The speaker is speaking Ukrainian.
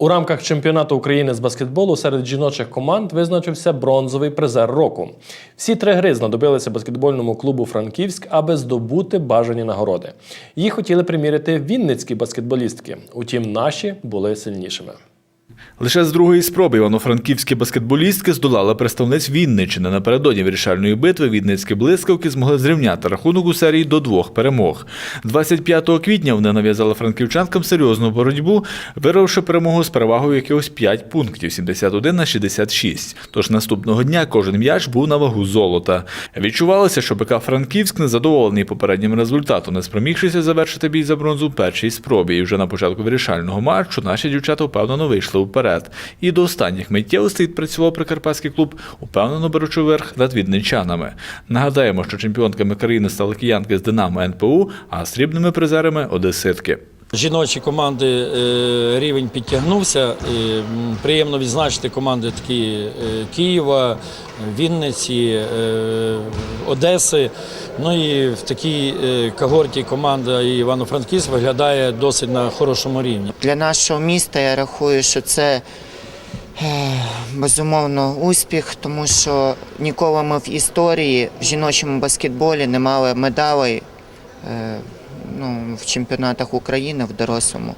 У рамках чемпіонату України з баскетболу серед жіночих команд визначився бронзовий призер року. Всі три гри знадобилися баскетбольному клубу Франківськ, аби здобути бажані нагороди. Їх хотіли приміряти вінницькі баскетболістки. Утім, наші були сильнішими. Лише з другої спроби івано-франківські баскетболістки здолали представниць Вінниччини. Напередодні вирішальної битви Вінницькі блискавки змогли зрівняти рахунок у серії до двох перемог. 25 квітня вони нав'язали франківчанкам серйозну боротьбу, вирвавши перемогу з перевагою якихось 5 пунктів 71 на 66. Тож наступного дня кожен м'яч був на вагу золота. Відчувалося, що БК Франківськ незадоволений попереднім результатом, не спромігшися завершити бій за бронзу в першій спробі. І вже на початку вирішального матчу наші дівчата впевнено вийшли вперед. І до останніх миттєвостей відпрацював прикарпатський клуб, упевнено беручи верх над відничанами. Нагадаємо, що чемпіонками країни стали киянки з Динамо НПУ, а срібними призерами одеситки. Жіночі команди е, рівень підтягнувся. Приємно відзначити команди такі е, Києва, Вінниці, е, Одеси. Ну і в такій е, когорті команда Івано-Франківськ виглядає досить на хорошому рівні. Для нашого міста я рахую, що це е, безумовно успіх, тому що ніколи ми в історії в жіночому баскетболі не мали медалей е, ну, в чемпіонатах України в дорослому.